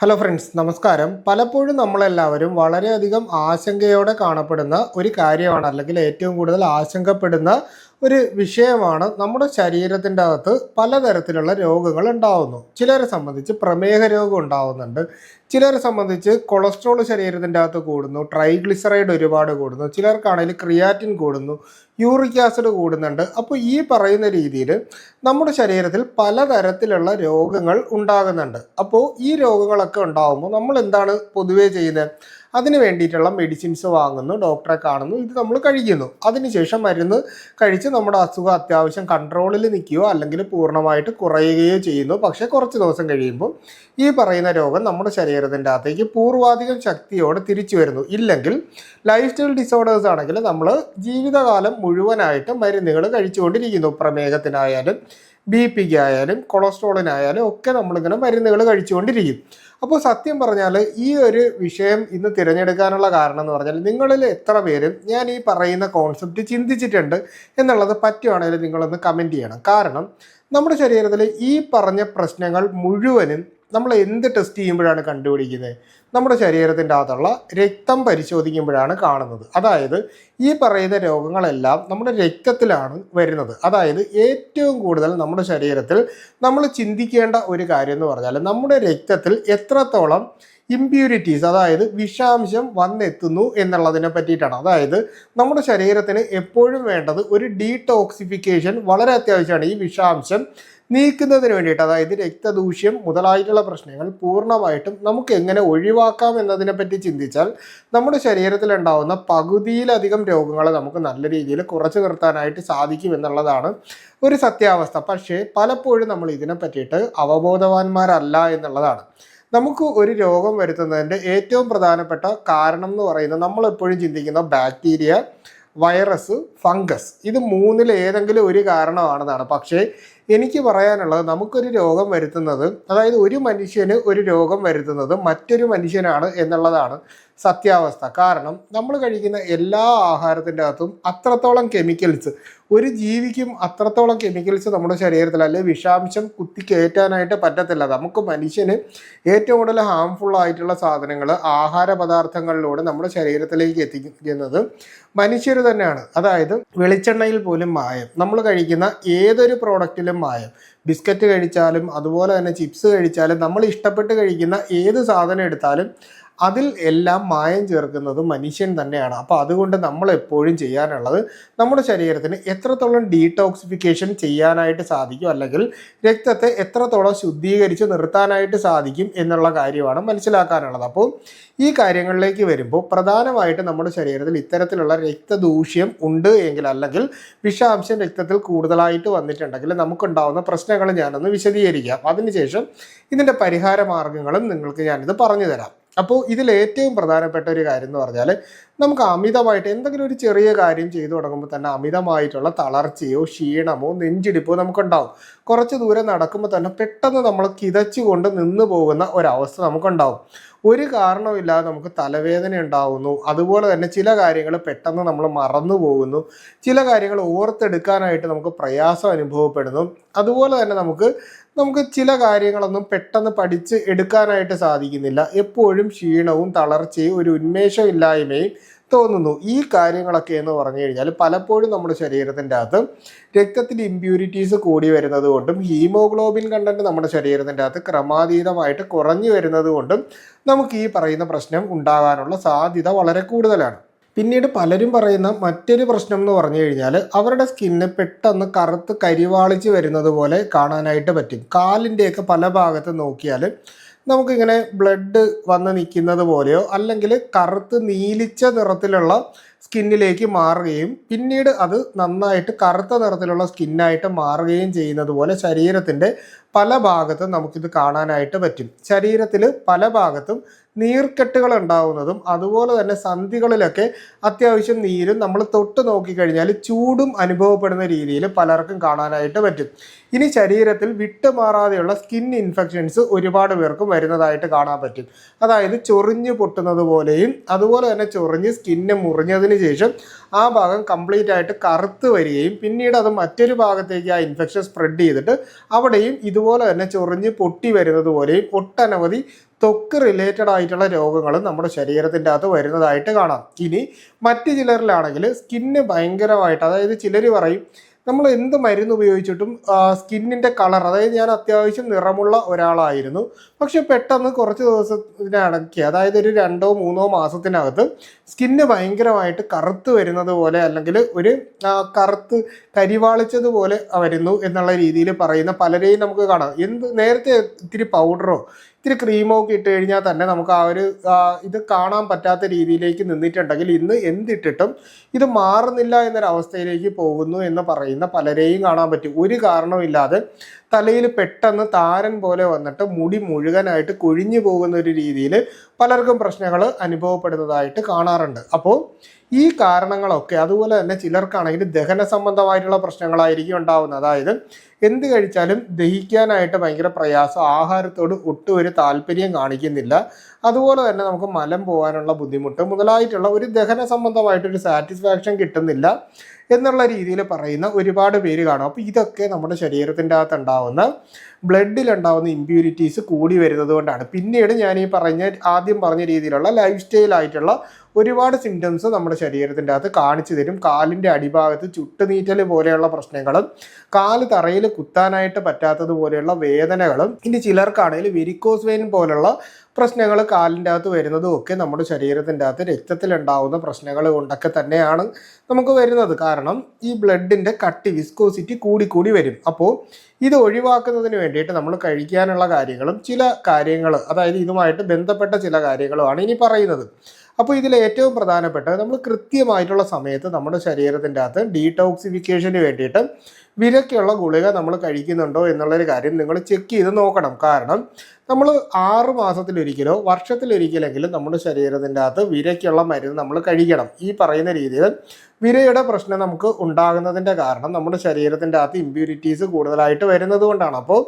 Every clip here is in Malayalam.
ഹലോ ഫ്രണ്ട്സ് നമസ്കാരം. പലപ്പോഴും നമ്മളെല്ലാവരും വളരെയധികം ആശങ്കയോടെ കാണപ്പെടുന്ന ഒരു കാര്യമാണ് അല്ലെങ്കിൽ ഏറ്റവും കൂടുതൽ ആശങ്കപ്പെടുന്ന ഒരു വിഷയമാണ് നമ്മുടെ ശരീരത്തിന്റെ അകത്ത് പലതരത്തിലുള്ള രോഗങ്ങൾ ഉണ്ടാവുന്നു. ചിലരെ സംബന്ധിച്ച് പ്രമേഹ രോഗം ഉണ്ടാവുന്നുണ്ട്. ചിലരെ സംബന്ധിച്ച് കൊളസ്ട്രോൾ ശരീരത്തിന്റെ അകത്ത് കൂടുന്നു. ട്രൈഗ്ലിസറൈഡ് ഒരുപാട് കൂടുന്നു. ചിലർക്കാണെങ്കിൽ ക്രിയാറ്റിൻ കൂടുന്നു. യൂറിക് ആസിഡ് കൂടുന്നുണ്ട്. അപ്പോൾ ഈ പറയുന്ന രീതിയിൽ നമ്മുടെ ശരീരത്തിൽ പലതരത്തിലുള്ള രോഗങ്ങൾ ഉണ്ടാകുന്നുണ്ട്. അപ്പോൾ ഈ രോഗങ്ങളൊക്കെ ഉണ്ടാകുമ്പോൾ നമ്മൾ എന്താണ് പൊതുവേ ചെയ്യുന്നത്? അതിന് വേണ്ടിയിട്ടുള്ള മെഡിസിൻസ് വാങ്ങുന്നു ഡോക്ടറെ കാണുന്നു ഇത് നമ്മൾ കഴിക്കുന്നു. അതിനുശേഷം മരുന്ന് കഴിച്ച് നമ്മുടെ അസുഖം അത്യാവശ്യം കൺട്രോളിൽ നിൽക്കുകയോ അല്ലെങ്കിൽ പൂർണമായിട്ട് കുറയുകയോ ചെയ്യുന്നു. പക്ഷേ കുറച്ച് ദിവസം കഴിയുമ്പോൾ ഈ പറയുന്ന രോഗം നമ്മുടെ ശരീരത്തിന്റെ അകത്തേക്ക് പൂർവാധികം ശക്തിയോടെ തിരിച്ചു വരുന്നു. ഇല്ലെങ്കിൽ ലൈഫ് സ്റ്റൈൽ ഡിസോർഡേഴ്സ് ആണെങ്കിൽ നമ്മൾ ജീവിതകാലം മുഴുവനായിട്ട് മരുന്നുകൾ കഴിച്ചുകൊണ്ടിരിക്കുന്നു. പ്രമേഹത്തിനായാലും ബി പിക്ക് ആയാലും കൊളസ്ട്രോളിനായാലും ഒക്കെ നമ്മളിങ്ങനെ മരുന്നുകൾ കഴിച്ചുകൊണ്ടിരിക്കും. അപ്പോൾ സത്യം പറഞ്ഞാൽ ഈ ഒരു വിഷയം ഇന്ന് തിരഞ്ഞെടുക്കാനുള്ള കാരണം എന്ന് പറഞ്ഞാൽ നിങ്ങളിൽ എത്ര പേരും ഞാൻ ഈ പറയുന്ന കോൺസെപ്റ്റ് ചിന്തിച്ചിട്ടുണ്ട് എന്നുള്ളത് പറ്റുവാണെങ്കിൽ നിങ്ങളൊന്ന് കമന്റ് ചെയ്യണം. കാരണം നമ്മുടെ ശരീരത്തിൽ ഈ പറഞ്ഞ പ്രശ്നങ്ങൾ മുഴുവനും നമ്മൾ എന്ത് ടെസ്റ്റ് ചെയ്യുമ്പോഴാണ് കണ്ടുപിടിക്കുന്നത് നമ്മുടെ ശരീരത്തിന്റെ അകത്തുള്ള രക്തം പരിശോധിക്കുമ്പോഴാണ് കാണുന്നത്. അതായത് ഈ പറയുന്ന രോഗങ്ങളെല്ലാം നമ്മുടെ രക്തത്തിലാണ് വരുന്നത്. അതായത് ഏറ്റവും കൂടുതൽ നമ്മുടെ ശരീരത്തിൽ നമ്മൾ ചിന്തിക്കേണ്ട ഒരു കാര്യം എന്ന് പറഞ്ഞാൽ നമ്മുടെ രക്തത്തിൽ എത്രത്തോളം ഇമ്പ്യൂരിറ്റീസ് അതായത് വിഷാംശം വന്നെത്തുന്നു എന്നുള്ളതിനെ പറ്റിയിട്ടാണ്. അതായത് നമ്മുടെ ശരീരത്തിന് എപ്പോഴും വേണ്ടത് ഒരു ഡീടോക്സിഫിക്കേഷൻ വളരെ അത്യാവശ്യമാണ്. ഈ വിഷാംശം നീക്കുന്നതിന് വേണ്ടിയിട്ട് അതായത് രക്തദൂഷ്യം മുതലായിട്ടുള്ള പ്രശ്നങ്ങൾ പൂർണമായിട്ടും നമുക്ക് എങ്ങനെ ഒഴിവാക്കാം എന്നതിനെ പറ്റി ചിന്തിച്ചാൽ നമ്മുടെ ശരീരത്തിൽ ഉണ്ടാകുന്ന പകുതിയിലധികം രോഗങ്ങൾ നമുക്ക് നല്ല രീതിയിൽ കുറച്ചു നിർത്താനായിട്ട് സാധിക്കും എന്നുള്ളതാണ് ഒരു സത്യാവസ്ഥ. പക്ഷേ പലപ്പോഴും നമ്മൾ ഇതിനെ പറ്റിയിട്ട് അവബോധവാന്മാരല്ല എന്നുള്ളതാണ്. നമുക്ക് ഒരു രോഗം വരുത്തുന്നതിന്റെ ഏറ്റവും പ്രധാനപ്പെട്ട കാരണം എന്ന് പറയുന്നത് നമ്മളെപ്പോഴും ചിന്തിക്കുന്ന ബാക്ടീരിയ വൈറസ് ഫംഗസ്. ഇത് മൂന്നിൽ ഏതെങ്കിലും ഒരു കാരണമാണെന്നാണ്. പക്ഷേ എനിക്ക് പറയാനുള്ളത് നമുക്കൊരു രോഗം വരുത്തുന്നത് അതായത് ഒരു മനുഷ്യന് ഒരു രോഗം വരുത്തുന്നത് മറ്റൊരു മനുഷ്യനാണ് എന്നുള്ളതാണ് സത്യാവസ്ഥ. കാരണം നമ്മൾ കഴിക്കുന്ന എല്ലാ ആഹാരത്തിന്റെ അകത്തും അത്രത്തോളം കെമിക്കൽസ് ഒരു ജീവിക്കും അത്രത്തോളം കെമിക്കൽസ് നമ്മുടെ ശരീരത്തിൽ അല്ലെങ്കിൽ വിഷാംശം കുത്തിക്കയറ്റാനായിട്ട് പറ്റത്തില്ല. നമുക്ക് മനുഷ്യന് ഏറ്റവും കൂടുതൽ ഹാംഫുൾ ആയിട്ടുള്ള സാധനങ്ങൾ ആഹാര പദാർത്ഥങ്ങളിലൂടെ നമ്മുടെ ശരീരത്തിലേക്ക് എത്തിക്കുന്നത് മനുഷ്യർ തന്നെയാണ്. അതായത് വെളിച്ചെണ്ണയിൽ പോലും മായം. നമ്മൾ കഴിക്കുന്ന ഏതൊരു പ്രോഡക്റ്റിലും മായം. ബിസ്ക്കറ്റ് കഴിച്ചാലും അതുപോലെ തന്നെ ചിപ്സ് കഴിച്ചാലും നമ്മൾ ഇഷ്ടപ്പെട്ട് കഴിക്കുന്ന ഏത് സാധനം എടുത്താലും അതിൽ എല്ലാം മായം ചേർക്കുന്നത് മനുഷ്യൻ തന്നെയാണ്. അപ്പോൾ അതുകൊണ്ട് നമ്മൾ എപ്പോഴും ചെയ്യാനുള്ളത് നമ്മുടെ ശരീരത്തിന് എത്രത്തോളം ഡീടോക്സിഫിക്കേഷൻ ചെയ്യാനായിട്ട് സാധിക്കും അല്ലെങ്കിൽ രക്തത്തെ എത്രത്തോളം ശുദ്ധീകരിച്ച് നിർത്താനായിട്ട് സാധിക്കും എന്നുള്ള കാര്യമാണ് മനസ്സിലാക്കാനുള്ളത്. അപ്പോൾ ഈ കാര്യങ്ങളിലേക്ക് വരുമ്പോൾ പ്രധാനമായിട്ട് നമ്മുടെ ശരീരത്തിൽ ഇത്തരത്തിലുള്ള രക്തദൂഷ്യം ഉണ്ട് എങ്കിൽ അല്ലെങ്കിൽ വിഷാംശം രക്തത്തിൽ കൂടുതലായിട്ട് വന്നിട്ടുണ്ടെങ്കിൽ നമുക്കുണ്ടാവുന്ന പ്രശ്നങ്ങൾ ഞാനൊന്ന് വിശദീകരിക്കാം. അതിനുശേഷം ഇതിന്റെ പരിഹാര മാർഗങ്ങളും നിങ്ങൾക്ക് ഞാനിത് പറഞ്ഞു തരാം അപ്പോൾ ഇതിൽ ഏറ്റവും പ്രധാനപ്പെട്ട ഒരു കാര്യം എന്ന് പറഞ്ഞാൽ നമുക്ക് അമിതമായിട്ട് എന്തെങ്കിലും ഒരു ചെറിയ കാര്യം ചെയ്തു തുടങ്ങുമ്പോൾ തന്നെ അമിതമായിട്ടുള്ള തളർച്ചയോ ക്ഷീണമോ നെഞ്ചിടിപ്പോ നമുക്കുണ്ടാവും. കുറച്ച് ദൂരം നടക്കുമ്പോൾ തന്നെ പെട്ടെന്ന് നമ്മൾ കിതച്ചുകൊണ്ട് നിന്ന് പോകുന്ന ഒരവസ്ഥ നമുക്കുണ്ടാവും. ഒരു കാരണവുമില്ലാതെ നമുക്ക് തലവേദന ഉണ്ടാവുന്നു. അതുപോലെ തന്നെ ചില കാര്യങ്ങൾ പെട്ടെന്ന് നമ്മൾ മറന്നു പോകുന്നു. ചില കാര്യങ്ങൾ ഓർത്തെടുക്കാനായിട്ട് നമുക്ക് പ്രയാസം അനുഭവപ്പെടുന്നു. അതുപോലെ തന്നെ നമുക്ക് നമുക്ക് ചില കാര്യങ്ങളൊന്നും പെട്ടെന്ന് പഠിച്ച് എടുക്കാനായിട്ട് സാധിക്കുന്നില്ല. എപ്പോഴും ക്ഷീണവും തളർച്ചയും ഒരു ഉന്മേഷമില്ലായ്മയും തോന്നുന്നു. ഈ കാര്യങ്ങളൊക്കെ എന്ന് പറഞ്ഞു കഴിഞ്ഞാൽ പലപ്പോഴും നമ്മുടെ ശരീരത്തിന്റെ അകത്ത് രക്തത്തിൽ ഇമ്പ്യൂരിറ്റീസ് കൂടി വരുന്നത് കൊണ്ടും ഹീമോഗ്ലോബിൻ കണ്ടന്റ് നമ്മുടെ ശരീരത്തിന്റെ അകത്ത് ക്രമാതീതമായിട്ട് കുറഞ്ഞു വരുന്നത് കൊണ്ടും നമുക്ക് ഈ പറയുന്ന പ്രശ്നം ഉണ്ടാകാനുള്ള സാധ്യത വളരെ കൂടുതലാണ്. പിന്നീട് പലരും പറയുന്ന മറ്റൊരു പ്രശ്നം എന്ന് പറഞ്ഞു കഴിഞ്ഞാൽ അവരുടെ സ്കിന്ന് പെട്ടെന്ന് കറുത്ത് കരിവാളിച്ച് വരുന്നത് പോലെ കാണാനായിട്ട് പറ്റും. കാലിന്റെയൊക്കെ പല ഭാഗത്ത് നോക്കിയാൽ നമുക്കിങ്ങനെ ബ്ലഡ് വന്ന് നിൽക്കുന്നത് പോലെയോ അല്ലെങ്കിൽ കറുത്ത് നീലിച്ച നിറത്തിലുള്ള സ്കിന്നിലേക്ക് മാറുകയും പിന്നീട് അത് നന്നായിട്ട് കറുത്ത നിറത്തിലുള്ള സ്കിന്നായിട്ട് മാറുകയും ചെയ്യുന്നത് പോലെ ശരീരത്തിന്റെ പല ഭാഗത്തും നമുക്കിത് കാണാനായിട്ട് പറ്റും. ശരീരത്തിൽ പല ഭാഗത്തും നീർക്കെട്ടുകൾ ഉണ്ടാവുന്നതും അതുപോലെ തന്നെ സന്ധികളിലൊക്കെ അത്യാവശ്യം നീരും നമ്മൾ തൊട്ട് നോക്കിക്കഴിഞ്ഞാൽ ചൂടും അനുഭവപ്പെടുന്ന രീതിയിൽ പലർക്കും കാണാനായിട്ട് പറ്റും. ഇനി ശരീരത്തിൽ വിട്ടുമാറാതെയുള്ള സ്കിൻ ഇൻഫെക്ഷൻസ് ഒരുപാട് പേർക്കും വരുന്നതായിട്ട് കാണാൻ പറ്റും. അതായത് ചൊറിഞ്ഞ് പൊട്ടുന്നത് പോലെയും അതുപോലെ തന്നെ ചൊറിഞ്ഞ് സ്കിന്ന് മുറിഞ്ഞതിന് ശേഷം ആ ഭാഗം കംപ്ലീറ്റ് ആയിട്ട് കറുത്ത് വരികയും പിന്നീട് അത് മറ്റൊരു ഭാഗത്തേക്ക് ആ ഇൻഫെക്ഷൻ സ്പ്രെഡ് ചെയ്തിട്ട് അവിടെയും ഇതുപോലെ തന്നെ ചൊറിഞ്ഞ് പൊട്ടി വരുന്നത് പോലെയും ഒട്ടനവധി ത്വക്ക് റിലേറ്റഡ് ആയിട്ടുള്ള രോഗങ്ങളും നമ്മുടെ ശരീരത്തിന്റെ അകത്ത് വരുന്നതായിട്ട് കാണാം. ഇനി മറ്റ് ചിലരിലാണെങ്കിൽ സ്കിന്ന് ഭയങ്കരമായിട്ട് അതായത് ചിലർ പറയും നമ്മൾ എന്ത് മരുന്ന് ഉപയോഗിച്ചിട്ടും സ്കിന്നിന്റെ കളർ അതായത് ഞാൻ അത്യാവശ്യം നിറമുള്ള ഒരാളായിരുന്നു. പക്ഷെ പെട്ടെന്ന് കുറച്ച് ദിവസത്തിനടക്കി അതായത് ഒരു രണ്ടോ മൂന്നോ മാസത്തിനകത്ത് സ്കിന്ന് ഭയങ്കരമായിട്ട് കറുത്ത് വരുന്നത് പോലെ അല്ലെങ്കിൽ ഒരു കറുത്ത് കരിവാളിച്ചതുപോലെ വരുന്നു എന്നുള്ള രീതിയിൽ പറയുന്ന പലരെയും നമുക്ക് കാണാം. എന്ത് നേരത്തെ ഇത്തിരി പൗഡറോ ഇത്തിരി ക്രീമോ ഒക്കെ ഇട്ട് കഴിഞ്ഞാൽ തന്നെ നമുക്ക് ആ ഒരു ഇത് കാണാൻ പറ്റാത്ത രീതിയിലേക്ക് നിന്നിട്ടുണ്ടെങ്കിൽ ഇന്ന് എന്തിട്ടിട്ടും ഇത് മാറുന്നില്ല എന്നൊരവസ്ഥയിലേക്ക് പോകുന്നു എന്ന് പറയുന്ന പലരെയും കാണാൻ പറ്റും. ഒരു കാരണവുമില്ലാതെ തലയിൽ പെട്ടെന്ന് താരൻ പോലെ വന്നിട്ട് മുടി മുഴുവനായിട്ട് കൊഴിഞ്ഞു പോകുന്ന ഒരു രീതിയിൽ പലർക്കും പ്രശ്നങ്ങൾ അനുഭവപ്പെടുന്നതായിട്ട് കാണാറുണ്ട്. അപ്പോൾ ഈ കാരണങ്ങളൊക്കെ അതുപോലെ തന്നെ ചിലർക്കാണെങ്കിൽ ദഹന സംബന്ധമായിട്ടുള്ള പ്രശ്നങ്ങളായിരിക്കും ഉണ്ടാവുന്നത്. അതായത് എന്ത് കഴിച്ചാലും ദഹിക്കാനായിട്ട് ഭയങ്കര പ്രയാസം ആഹാരത്തോട് ഒട്ടും ഒരു താല്പര്യം കാണിക്കുന്നില്ല. അതുപോലെ തന്നെ നമുക്ക് മലം പോകാനുള്ള ബുദ്ധിമുട്ട് മുതലായിട്ടുള്ള ഒരു ദഹന സംബന്ധമായിട്ടൊരു സാറ്റിസ്ഫാക്ഷൻ കിട്ടുന്നില്ല എന്നുള്ള രീതിയിൽ പറയുന്ന ഒരുപാട് പേര് കാണും. അപ്പോൾ ഇതൊക്കെ നമ്മുടെ ശരീരത്തിന്റെ അകത്ത് ഉണ്ടാവുന്ന ബ്ലഡിൽ ഉണ്ടാകുന്ന ഇമ്പ്യൂരിറ്റീസ് കൂടി വരുന്നത് കൊണ്ടാണ്. പിന്നീട് ഞാൻ ഈ പറഞ്ഞ ആദ്യം പറഞ്ഞ രീതിയിലുള്ള ലൈഫ് സ്റ്റൈലായിട്ടുള്ള ഒരുപാട് സിംറ്റംസ് നമ്മുടെ ശരീരത്തിന്റെ അകത്ത് കാണിച്ചു തരും. കാലിന്റെ അടിഭാഗത്ത് ചുട്ടുനീറ്റൽ പോലെയുള്ള പ്രശ്നങ്ങളും കാൽ തറയിൽ കുത്താനായിട്ട് പറ്റാത്തത് പോലെയുള്ള വേദനകളും ഇനി ചിലർക്കാണെങ്കിൽ വെരിക്കോസ് വെയിൻ പോലുള്ള പ്രശ്നങ്ങൾ കാലിന്റെ അകത്ത് വരുന്നതും ഒക്കെ നമ്മുടെ ശരീരത്തിന്റെ അകത്ത് രക്തത്തിലുണ്ടാവുന്ന പ്രശ്നങ്ങൾ കൊണ്ടൊക്കെ തന്നെയാണ് നമുക്ക് വരുന്നത്. കാരണം ഈ ബ്ലഡിന്റെ കട്ടി വിസ്കോസിറ്റി കൂടിക്കൂടി കൂടി വരും. അപ്പോൾ ഇത് ഒഴിവാക്കുന്നതിന് വേണ്ടിയിട്ട് നമ്മൾ കഴിക്കാനുള്ള കാര്യങ്ങളും ചില കാര്യങ്ങൾ അതായത് ഇതുമായിട്ട് ബന്ധപ്പെട്ട ചില കാര്യങ്ങളുമാണ് ഇനി പറയുന്നത്. അപ്പോൾ ഇതിൽ ഏറ്റവും പ്രധാനപ്പെട്ട നമ്മൾ കൃത്യമായിട്ടുള്ള സമയത്ത് നമ്മുടെ ശരീരത്തിന്റെ അകത്ത് ഡീടോക്സിഫിക്കേഷന് വേണ്ടിയിട്ട് വിരക്കുള്ള ഗുളിക നമ്മൾ കഴിക്കുന്നുണ്ടോ എന്നുള്ളൊരു കാര്യം നിങ്ങൾ ചെക്ക് ചെയ്ത് നോക്കണം. കാരണം നമ്മൾ ആറ് മാസത്തിലൊരിക്കലോ വർഷത്തിലൊരിക്കലെങ്കിലും നമ്മുടെ ശരീരത്തിന്റെ അകത്ത് വിരയ്ക്കുള്ള മരുന്ന് നമ്മൾ കഴിക്കണം. ഈ പറയുന്ന രീതിയിൽ വിരയുടെ പ്രശ്നം നമുക്ക് ഉണ്ടാകുന്നതിന്റെ കാരണം നമ്മുടെ ശരീരത്തിന്റെ അകത്ത് ഇമ്പ്യൂരിറ്റീസ് കൂടുതലായിട്ട് വരുന്നത് കൊണ്ടാണ്. അപ്പോൾ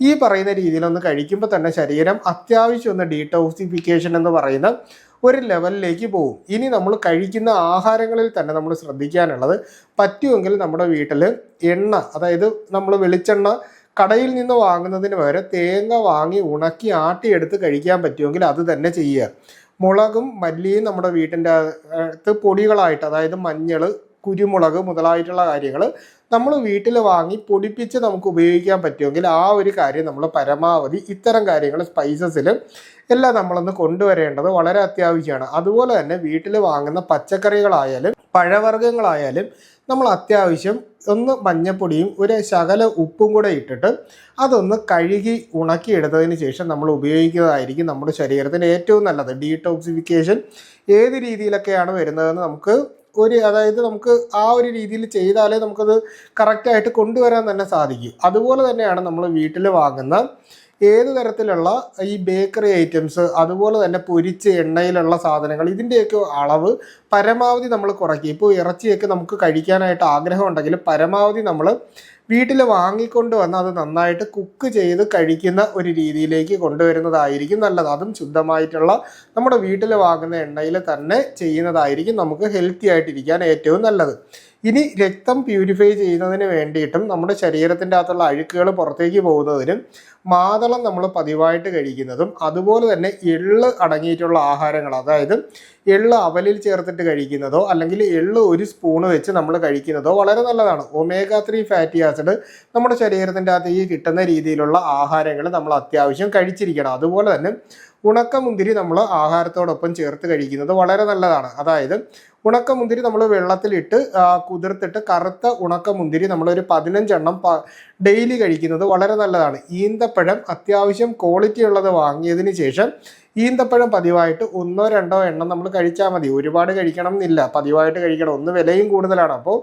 ഈ പറയുന്ന രീതിയിലൊന്ന് കഴിക്കുമ്പോൾ തന്നെ ശരീരം അത്യാവശ്യം ഒന്ന് ഡീടോക്സിഫിക്കേഷൻ എന്ന് പറയുന്ന ഒരു ലെവലിലേക്ക് പോകും. ഇനി നമ്മൾ കഴിക്കുന്ന ആഹാരങ്ങളിൽ തന്നെ നമ്മൾ ശ്രദ്ധിക്കാനുള്ളത് പറ്റുമെങ്കിൽ നമ്മുടെ വീട്ടിൽ എണ്ണ അതായത് നമ്മൾ വെളിച്ചെണ്ണ കടയിൽ നിന്ന് വാങ്ങുന്നതിന് പകരം തേങ്ങ വാങ്ങി ഉണക്കി ആട്ടിയെടുത്ത് കഴിക്കാൻ പറ്റുമെങ്കിൽ അത് തന്നെ ചെയ്യുക. മുളകും മല്ലിയും നമ്മുടെ വീട്ടിന്റെ അകത്ത് പൊടികളായിട്ട് അതായത് മഞ്ഞൾ കുരുമുളക് മുതലായിട്ടുള്ള കാര്യങ്ങൾ നമ്മൾ വീട്ടിൽ വാങ്ങി പൊടിപ്പിച്ച് നമുക്ക് ഉപയോഗിക്കാൻ പറ്റുമെങ്കിൽ ആ ഒരു കാര്യം നമ്മൾ പരമാവധി ഇത്തരം കാര്യങ്ങൾ സ്പൈസസിൽ എല്ലാം നമ്മളൊന്ന് കൊണ്ടുവരേണ്ടത് വളരെ അത്യാവശ്യമാണ്. അതുപോലെ തന്നെ വീട്ടിൽ വാങ്ങുന്ന പച്ചക്കറികളായാലും പഴവർഗങ്ങളായാലും നമ്മൾ അത്യാവശ്യം ഒന്ന് മഞ്ഞപ്പൊടിയും ഒരു ശകല ഉപ്പും കൂടെ ഇട്ടിട്ട് അതൊന്ന് കഴുകി ഉണക്കിയെടുത്തതിന് ശേഷം നമ്മൾ ഉപയോഗിക്കുന്നതായിരിക്കും നമ്മുടെ ശരീരത്തിന് ഏറ്റവും നല്ലത്. ഡീടോക്സിഫിക്കേഷൻ ഏത് രീതിയിലൊക്കെയാണ് വരുന്നതെന്ന് നമുക്ക് ഒരു അതായത് നമുക്ക് ആ ഒരു രീതിയിൽ ചെയ്താലേ നമുക്കത് കറക്റ്റായിട്ട് കൊണ്ടുവരാൻ തന്നെ സാധിക്കും. അതുപോലെ തന്നെയാണ് നമ്മൾ വീട്ടിൽ വാങ്ങുന്ന ഏത് തരത്തിലുള്ള ഈ ബേക്കറി ഐറ്റംസ് അതുപോലെ തന്നെ പൊരിച്ച് എണ്ണയിലുള്ള സാധനങ്ങൾ ഇതിന്റെയൊക്കെ അളവ് പരമാവധി നമ്മൾ കുറയ്ക്കുക ഇപ്പോൾ ഇറച്ചിയൊക്കെ നമുക്ക് കഴിക്കാനായിട്ട് ആഗ്രഹമുണ്ടെങ്കിൽ പരമാവധി നമ്മൾ വീട്ടിൽ വാങ്ങിക്കൊണ്ട് വന്ന് അത് നന്നായിട്ട് കുക്ക് ചെയ്ത് കഴിക്കുന്ന ഒരു രീതിയിലേക്ക് കൊണ്ടുവരുന്നതായിരിക്കും നല്ലത്. അതും ശുദ്ധമായിട്ടുള്ള നമ്മുടെ വീട്ടിൽ വാങ്ങുന്ന എണ്ണയിൽ തന്നെ ചെയ്യുന്നതായിരിക്കും നമുക്ക് ഹെൽത്തി ആയിട്ടിരിക്കാൻ ഏറ്റവും നല്ലത്. ഇനി രക്തം പ്യൂരിഫൈ ചെയ്യുന്നതിന് വേണ്ടിയിട്ടും നമ്മുടെ ശരീരത്തിന്റെ അകത്തുള്ള അഴുക്കുകൾ പുറത്തേക്ക് പോകുന്നതിനും മാതളം നമ്മൾ പതിവായിട്ട് കഴിക്കുന്നതും അതുപോലെ തന്നെ എള്ള് അടങ്ങിയിട്ടുള്ള ആഹാരങ്ങൾ അതായത് എള്ള് അവലിൽ ചേർത്തിട്ട് കഴിക്കുന്നതോ അല്ലെങ്കിൽ എള്ള് ഒരു സ്പൂണ് വെച്ച് നമ്മൾ കഴിക്കുന്നതോ വളരെ നല്ലതാണ്. ഒമേഗ ത്രീ ഫാറ്റി ആസിഡ് നമ്മുടെ ശരീരത്തിന്റെ ഈ കിട്ടുന്ന രീതിയിലുള്ള ആഹാരങ്ങൾ നമ്മൾ അത്യാവശ്യം കഴിച്ചിരിക്കണം. അതുപോലെ തന്നെ ഉണക്കമുന്തിരി നമ്മൾ ആഹാരത്തോടൊപ്പം ചേർത്ത് കഴിക്കുന്നത് വളരെ നല്ലതാണ്. അതായത് ഉണക്കമുന്തിരി നമ്മൾ വെള്ളത്തിലിട്ട് കുതിർത്തിട്ട് കറുത്ത ഉണക്കമുന്തിരി നമ്മളൊരു പതിനഞ്ചെണ്ണം ഡെയിലി കഴിക്കുന്നത് വളരെ നല്ലതാണ്. ഈന്തപ്പഴം അത്യാവശ്യം ക്വാളിറ്റി ഉള്ളത് വാങ്ങിയതിന് ശേഷം ഈന്തപ്പഴം പതിവായിട്ട് ഒന്നോ രണ്ടോ എണ്ണം നമ്മൾ കഴിച്ചാൽ മതി. ഒരുപാട് കഴിക്കണം എന്നില്ല പതിവായിട്ട് കഴിക്കണം. ഒന്ന് വിലയും കൂടുതലാണ്. അപ്പോൾ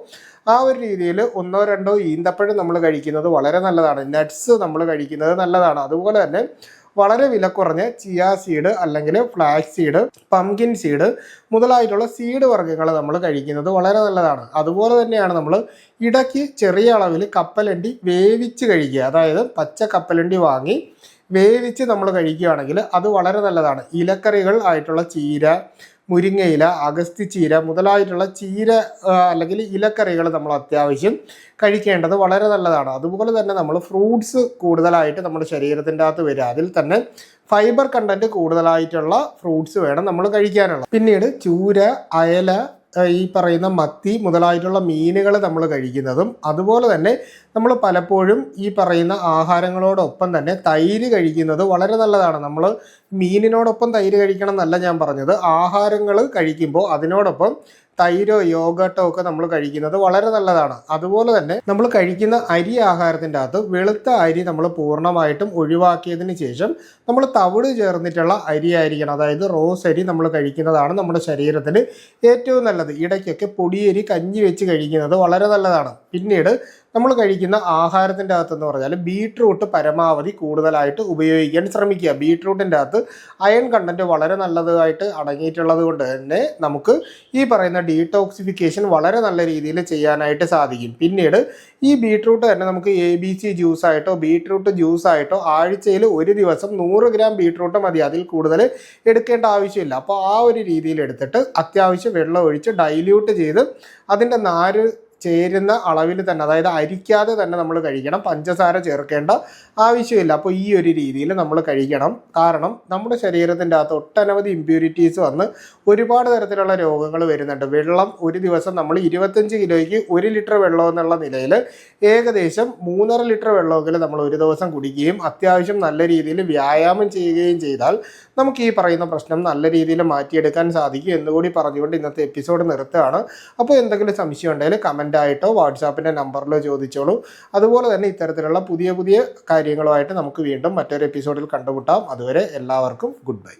ആ ഒരു രീതിയിൽ ഒന്നോ രണ്ടോ ഈന്തപ്പഴം നമ്മൾ കഴിക്കുന്നത് വളരെ നല്ലതാണ്. നട്ട്സ് നമ്മൾ കഴിക്കുന്നത് നല്ലതാണ്. അതുപോലെ തന്നെ വളരെ വില കുറഞ്ഞ ചിയാ സീഡ് അല്ലെങ്കിൽ ഫ്ലാക്സ് സീഡ് പംകിൻ സീഡ് മുതലായിട്ടുള്ള സീഡ് വർഗങ്ങൾ നമ്മൾ കഴിക്കുന്നത് വളരെ നല്ലതാണ്. അതുപോലെ തന്നെയാണ് നമ്മൾ ഇടയ്ക്ക് ചെറിയ അളവിൽ കപ്പലണ്ടി വേവിച്ച് കഴിക്കുക. അതായത് പച്ച കപ്പലണ്ടി വാങ്ങി വേവിച്ച് നമ്മൾ കഴിക്കുകയാണെങ്കിൽ അത് വളരെ നല്ലതാണ്. ഇലക്കറികൾ ആയിട്ടുള്ള ചീര മുരിങ്ങയില അഗസ്തി ചീര മുതലായിട്ടുള്ള ചീര അല്ലെങ്കിൽ ഇലക്കറികൾ നമ്മൾ അത്യാവശ്യം കഴിക്കേണ്ടത് വളരെ നല്ലതാണ്. അതുപോലെ തന്നെ നമ്മൾ ഫ്രൂട്ട്സ് കൂടുതലായിട്ട് നമ്മുടെ ശരീരത്തിന്റെ അകത്ത് വരിക. അതിൽ തന്നെ ഫൈബർ കണ്ടന്റ് കൂടുതലായിട്ടുള്ള ഫ്രൂട്ട്സ് വേണം നമ്മൾ കഴിക്കാനുള്ള. പിന്നീട് ചൂര അയല ഈ പറയുന്ന മത്തി മുതലായിട്ടുള്ള മീനുകൾ നമ്മൾ കഴിക്കുന്നതും അതുപോലെ തന്നെ നമ്മൾ പലപ്പോഴും ഈ പറയുന്ന ആഹാരങ്ങളോടൊപ്പം തന്നെ തൈര് കഴിക്കുന്നത് വളരെ നല്ലതാണ്. നമ്മൾ മീനിനോടൊപ്പം തൈര് കഴിക്കണം എന്നല്ല ഞാൻ പറഞ്ഞത്. ആഹാരങ്ങൾ കഴിക്കുമ്പോൾ അതിനോടൊപ്പം തൈരോ യോഗട്ടോ ഒക്കെ നമ്മൾ കഴിക്കുന്നത് വളരെ നല്ലതാണ്. അതുപോലെ തന്നെ നമ്മൾ കഴിക്കുന്ന അരി ആഹാരത്തിന്റെ അകത്ത് വെളുത്ത അരി നമ്മൾ പൂർണമായിട്ടും ഒഴിവാക്കിയതിന് ശേഷം നമ്മൾ തവിട് ചേർന്നിട്ടുള്ള അരി ആയിരിക്കണം അതായത് റോസ് അരി നമ്മൾ കഴിക്കുന്നതാണ് നമ്മുടെ ശരീരത്തിന് ഏറ്റവും നല്ലത്. ഇടയ്ക്കൊക്കെ പൊടിയരി കഞ്ഞി വെച്ച് കഴിക്കുന്നത് വളരെ നല്ലതാണ്. പിന്നീട് നമ്മൾ കഴിക്കുന്ന ആഹാരത്തിന്റെ അകത്തെന്ന് പറഞ്ഞാൽ ബീട്രൂട്ട് പരമാവധി കൂടുതലായിട്ട് ഉപയോഗിക്കാൻ ശ്രമിക്കുക. ബീട്രൂട്ടിന്റെ അകത്ത് അയൺ കണ്ടന്റ് വളരെ നല്ലതായിട്ട് അടങ്ങിയിട്ടുള്ളത് കൊണ്ട് തന്നെ നമുക്ക് ഈ പറയുന്ന ഡീടോക്സിഫിക്കേഷൻ വളരെ നല്ല രീതിയിൽ ചെയ്യാനായിട്ട് സാധിക്കും. പിന്നീട് ഈ ബീട്രൂട്ട് തന്നെ നമുക്ക് എ ബി സി ജ്യൂസായിട്ടോ ബീട്രൂട്ട് ജ്യൂസായിട്ടോ ആഴ്ചയിൽ ഒരു ദിവസം നൂറ് ഗ്രാം ബീട്രൂട്ട് മതി. അതിൽ കൂടുതൽ എടുക്കേണ്ട ആവശ്യമില്ല. അപ്പോൾ ആ ഒരു രീതിയിൽ എടുത്തിട്ട് അത്യാവശ്യം വെള്ളം ഒഴിച്ച് ഡൈല്യൂട്ട് ചെയ്ത് അതിന്റെ നാര് ചേരുന്ന അളവിൽ തന്നെ അതായത് അരിക്കാതെ തന്നെ നമ്മൾ കഴിക്കണം പഞ്ചസാര ചേർക്കേണ്ട ആവശ്യമില്ല. അപ്പോൾ ഈ ഒരു രീതിയിൽ നമ്മൾ കഴിക്കണം. കാരണം നമ്മുടെ ശരീരത്തിന്റെ അകത്ത് ഒട്ടനവധി ഇമ്പ്യൂരിറ്റീസ് വന്ന് ഒരുപാട് തരത്തിലുള്ള രോഗങ്ങൾ വരുന്നുണ്ട്. വെള്ളം ഒരു ദിവസം നമ്മൾ ഇരുപത്തഞ്ച് കിലോയ്ക്ക് ഒരു ലിറ്റർ വെള്ളം എന്നുള്ള നിലയിൽ ഏകദേശം മൂന്നര ലിറ്റർ വെള്ളമെങ്കിലും നമ്മൾ ഒരു ദിവസം കുടിക്കുകയും അത്യാവശ്യം നല്ല രീതിയിൽ വ്യായാമം ചെയ്യുകയും ചെയ്താൽ നമുക്ക് ഈ പറയുന്ന പ്രശ്നം നല്ല രീതിയിൽ മാറ്റിയെടുക്കാൻ സാധിക്കും എന്നുകൂടി പറഞ്ഞുകൊണ്ട് ഇന്നത്തെ എപ്പിസോഡ് നിർത്തുകയാണ്. അപ്പോൾ എന്തെങ്കിലും സംശയം ഉണ്ടെങ്കിൽ കമന്റ് ആയിട്ടോ വാട്സാപ്പിന്റെ നമ്പറിലോ ചോദിച്ചോളൂ. അതുപോലെ തന്നെ ഇത്തരത്തിലുള്ള പുതിയ പുതിയ കാര്യങ്ങളുമായിട്ട് നമുക്ക് വീണ്ടും മറ്റൊരു എപ്പിസോഡിൽ കണ്ടുമുട്ടാം. അതുവരെ എല്ലാവർക്കും ഗുഡ് ബൈ.